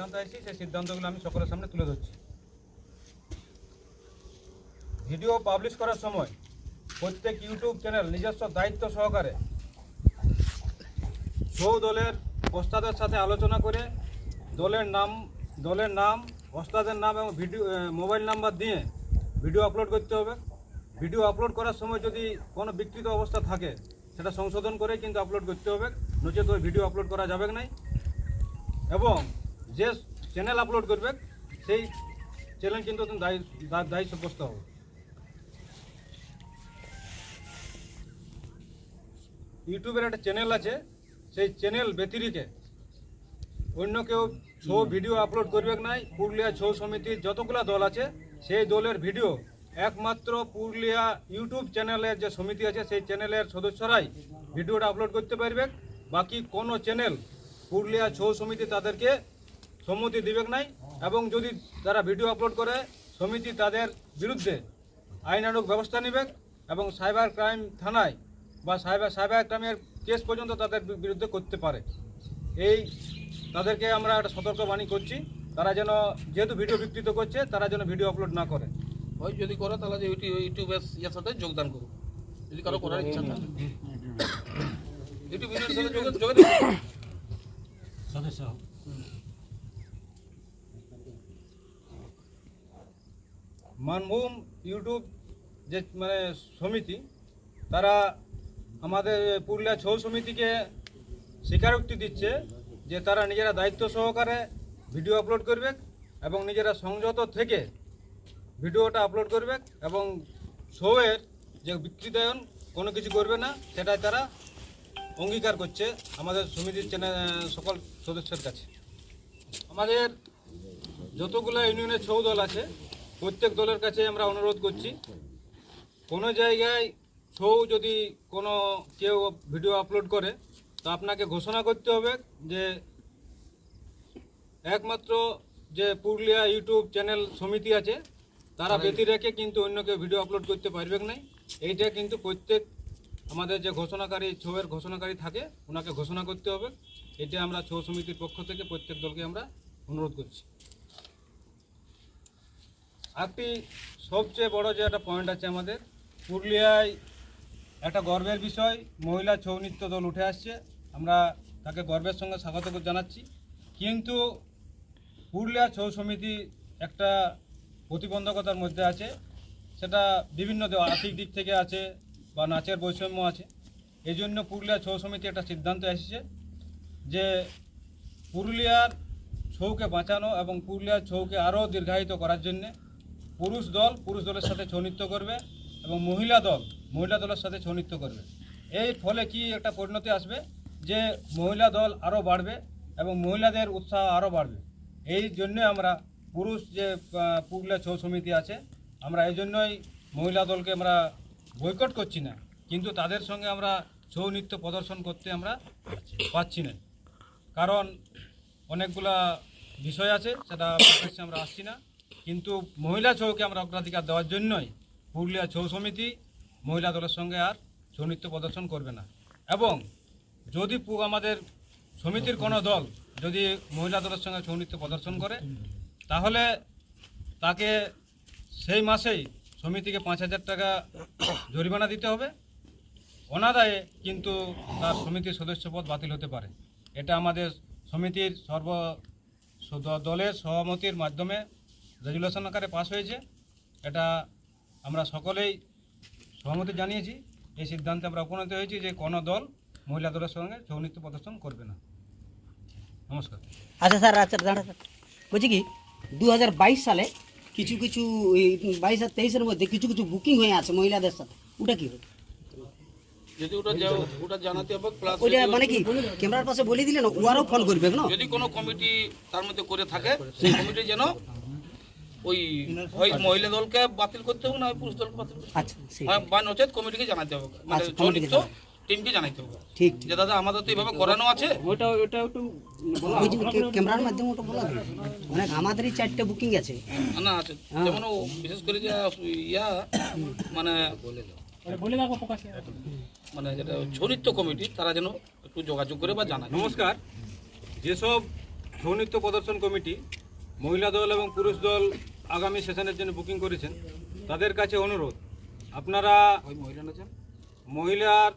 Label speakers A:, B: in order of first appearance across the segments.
A: সিদ্ধান্ত এসেছি সেই সিদ্ধান্তগুলো আমি সকলের সামনে তুলে ধরছি। ভিডিও পাবলিশ করার সময় প্রত্যেক ইউটিউব চ্যানেল নিজস্ব দায়িত্ব সহকারে সৌ দলের ওস্তাদের সাথে আলোচনা করে দলের নাম দলের নাম, ওস্তাদের নাম এবং ভিডিও মোবাইল নাম্বার দিয়ে ভিডিও আপলোড করতে হবে। ভিডিও আপলোড করার সময় যদি কোনো বিকৃত অবস্থা থাকে, সেটা সংশোধন করে কিন্তু আপলোড করতে হবে। নচেত ওই ভিডিও আপলোড করা যাবে নাই। এবং যে চ্যানেল আপলোড করবে সেই চ্যানেল কিন্তু দায়ী সাব্যস্ত হবে। ইউটিউবের একটা চ্যানেল আছে সেই চ্যানেল ব্যতিরিকে অন্য কেউ ছৌ ভিডিও আপলোড করবে নাই পুরুলিয়া ছৌ সমিতির যতগুলা দল আছে সেই দলের ভিডিও একমাত্র পুরুলিয়া ইউটিউব চ্যানেলের যে সমিতি আছে সেই চ্যানেলের সদস্যরাই ভিডিওটা আপলোড করতে পারবে। বাকি কোনো চ্যানেল পুরুলিয়া ছৌ সমিতি তাদেরকে সম্মতি দিবে নাই এবং যদি তারা ভিডিও আপলোড করে সমিতি তাদের বিরুদ্ধে আইনানুক ব্যবস্থা নেবে এবং সাইবার ক্রাইম থানায় বা সাইবার সাইবার ক্রাইমের কেস পর্যন্ত তাদের বিরুদ্ধে করতে পারে। এই তাদেরকে আমরা একটা সতর্কবাণী করছি তারা যেন যেহেতু ভিডিও বিকৃত করছে তারা যেন ভিডিও আপলোড না করে।
B: ওই যদি করো তাহলে যে ইউটিউব ইউটিউবের ইয়ের সাথে যোগদান করো যদি কারও করার ইচ্ছা থাকে। ইউটিউব ভিডিওর সাথে যোগ- যোগাযোগ করো।
A: মানভূম ইউটিউব যে মানে সমিতি, তারা আমাদের পুরুলিয়া ছৌ সমিতিকে স্বীকারোক্তি দিচ্ছে যে তারা নিজেরা দায়িত্ব সহকারে ভিডিও আপলোড করবে এবং নিজেরা সংযত থেকে ভিডিওটা আপলোড করবে এবং শোয়ের যে বিকৃতায়ন কোনো কিছু করবে না, সেটাই তারা অঙ্গীকার করছে আমাদের সমিতির চ্যানেল সকল সদস্যের কাছে। আমাদের যতগুলো ইউনিয়নের ছৌ দল আছে প্রত্যেক দলের কাছে আমরা অনুরোধ করছি। কোনো জায়গায় ছৌ যদি কোনো কেউ ভিডিও আপলোড করে তো আপনাকে ঘোষণা করতে হবে যে একমাত্র যে পুরুলিয়া ইউটিউব চ্যানেল সমিতি আছে তারা ব্যতি রেখে কিন্তু অন্য কেউ ভিডিও আপলোড করতে পারবে না এইটা কিন্তু প্রত্যেক আমাদের যে ঘোষণাকারী ছৌয়ের ঘোষণাকারী থাকে ওনাকে ঘোষণা করতে হবে। এটা আমরা ছৌ সমিতির পক্ষ থেকে প্রত্যেক দলকে আমরা অনুরোধ করছি। একটি সবচেয়ে বড় যে একটা পয়েন্ট আছে আমাদের, পুরুলিয়ায় একটা গর্বের বিষয়, মহিলা ছৌ নৃত্য দল উঠে আসছে। আমরা তাকে গর্বের সঙ্গে স্বাগত জানাচ্ছি। কিন্তু পুরুলিয়া ছৌ সমিতি একটা প্রতিবন্ধকতার মধ্যে আছে। সেটা বিভিন্ন আর্থিক দিক থেকে আছে বা নাচের বৈষম্য আছে। এই জন্য পুরুলিয়া ছৌ সমিতি একটা সিদ্ধান্ত এসেছে যে পুরুলিয়ার ছৌকে বাঁচানো এবং পুরুলিয়ার ছৌকে আরও দীর্ঘায়িত করার জন্যে পুরুষ দল পুরুষ দলের সাথে ছৌ নৃত্য করবে এবং মহিলা দল মহিলা দলের সাথে ছৌ নৃত্য করবে। এই ফলে কি একটা পরিণতি আসবে? যে মহিলা দল আরও বাড়বে এবং মহিলাদের উৎসাহ আরও বাড়বে। এই জন্য আমরা পুরুষ যে পুরুলিয়া ছৌ সমিতি আছে, আমরা এই জন্যই মহিলা দলকে আমরা বয়কট করছি না। কিন্তু তাদের সঙ্গে আমরা ছৌ নৃত্য প্রদর্শন করতে আমরা পাচ্ছি না। কারণ অনেকগুলা বিষয় আছে, সেটা আমরা আসছি না। কিন্তু মহিলা ছৌকে আমরা অগ্রাধিকার দেওয়ার জন্যই পুরুলিয়া ছৌ সমিতি মহিলা দলের সঙ্গে আর ছৌ নৃত্য প্রদর্শন করবে না। এবং যদি আমাদের সমিতির কোনো দল যদি মহিলা দলের সঙ্গে ছৌ নৃত্য প্রদর্শন করে, তাহলে তাকে সেই মাসেই সমিতিকে পাঁচ হাজার টাকা জরিমানা দিতে হবে। অনাদায়ে কিন্তু তার সমিতির সদস্যপদ বাতিল হতে পারে। এটা আমাদের সমিতির সর্ব দলের সহমতির মাধ্যমে রেজুলেশন আকারে পাস হয়েছে। এটা আমরা সকলেই সহমতি জানিয়েছি। এই সিদ্ধান্তে আমরা উপনীত হয়েছি যে কোনো দল মহিলা দলের সঙ্গে ছৌ প্রদর্শন করবে না। নমস্কার।
C: আচ্ছা স্যার আচ্ছা দাঁড়া স্যার। বলছি কি দু হাজার বাইশ সালে কিছু কিছু বাইশ আর তেইশের মধ্যে কিছু কিছু বুকিং হয়ে আছে মহিলাদের সাথে। ওটা কি হবে?
B: যদি ওটা ওটা জানাতে হবে প্লাস
C: ওইটা মানে কি ক্যামেরার পাশে বলে দিলে না ওরাও ফোন করবে না?
B: যদি কোনো কমিটি তার মধ্যে করে থাকে সেই কমিটি যেন ওই ওই মহিলা দলকে বাতিল করতে হবে না পুরুষ দলকে বাতিল করতে হবে?
C: আচ্ছা
B: বা- বা নচেত কমিটিকে জানাতে হবে। মানে
C: আচ্ছা, কমিটিকে
B: চলিত টিমকে জানাতে হবে।
C: ঠিক
B: যে দাদা আমাদের তো এইভাবে করানো আছে।
C: ক্যামেরার মাধ্যমে ওটা বলা যাবে মানে আমাদেরই চারটে বুকিং আছে।
B: না আছে। যেমন বিশেষ করে যে ইয়া মানে মানে যেটা চরিত্র কমিটি তারা যেন একটু যোগাযোগ করে বা জানায়।
A: নমস্কার। যেসব ছৌ নৃত্য প্রদর্শন কমিটি মহিলা দল এবং পুরুষ দল আগামী সেশনের জন্য বুকিং করেছেন। তাদের কাছে অনুরোধ আপনারা
B: ওই মহিলা নাচেন
A: মহিলার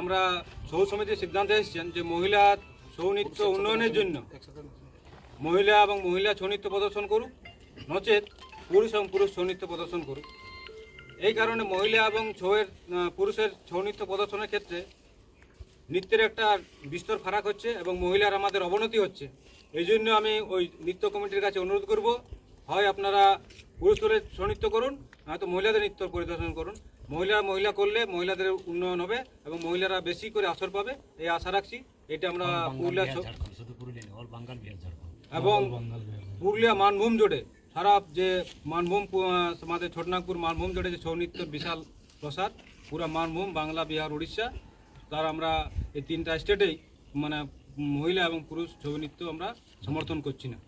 A: আমরা সৌ সমিতির সিদ্ধান্তে এসেছেন যে মহিলার ছৌ নৃত্য উন্নয়নের জন্য মহিলা এবং মহিলা ছৌ নৃত্য প্রদর্শন করুক নচেত পুরুষ এবং পুরুষ ছৌ নৃত্য প্রদর্শন করুক। এই কারণে মহিলা এবং ছৌয়ের পুরুষের ছৌ নৃত্য প্রদর্শনের ক্ষেত্রে নৃত্যের একটা বিস্তর ফারাক হচ্ছে এবং মহিলার আমাদের অবনতি হচ্ছে। এই জন্য আমি ওই নৃত্য কমিটির কাছে অনুরোধ করব হয় আপনারা পুরুষ দলের ছৌ নৃত্য করুন নয়তো মহিলাদের নৃত্য পরিদর্শন করুন। মহিলা মহিলা করলে মহিলাদের উন্নয়ন হবে এবং মহিলারা বেশি করে আসর পাবে এই আশা রাখছি। এটা আমরা পুরুলিয়া এবং পুরুলিয়া মানভূম জোড়ে সারা যে মানভূম আমাদের ছোটনাগপুর মানভূম জোড়ে যে ছৌ নৃত্যের বিশাল প্রসার পুরা মানভূম বাংলা বিহার উড়িষ্যা তার আমরা এই তিনটা স্টেটেই মানে মহিলা এবং পুরুষ ছবি নৃত্য আমরা সমর্থন করছি না।